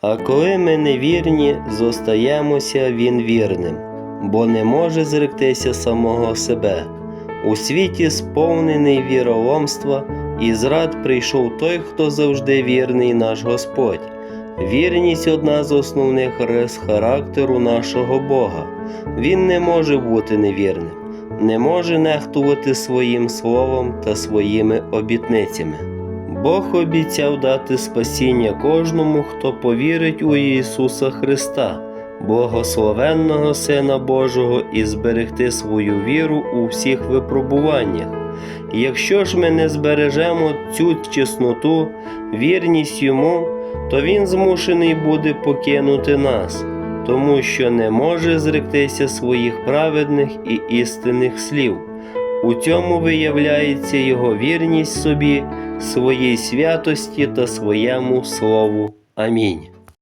А коли ми невірні, зостаємося він вірним, бо не може зректися самого себе. У світі сповнений віроломства, і зрад прийшов той, хто завжди вірний наш Господь. Вірність одна з основних рис характеру нашого Бога. Він не може бути невірним, не може нехтувати своїм словом та своїми обітницями. Бог обіцяв дати спасіння кожному, хто повірить у Ісуса Христа, благословенного Сина Божого, і зберегти свою віру у всіх випробуваннях. Якщо ж ми не збережемо цю чесноту, вірність йому, то він змушений буде покинути нас, тому що не може зректися своїх праведних і істинних слів. У цьому виявляється його вірність собі, своїй святості та своєму слову. Амінь.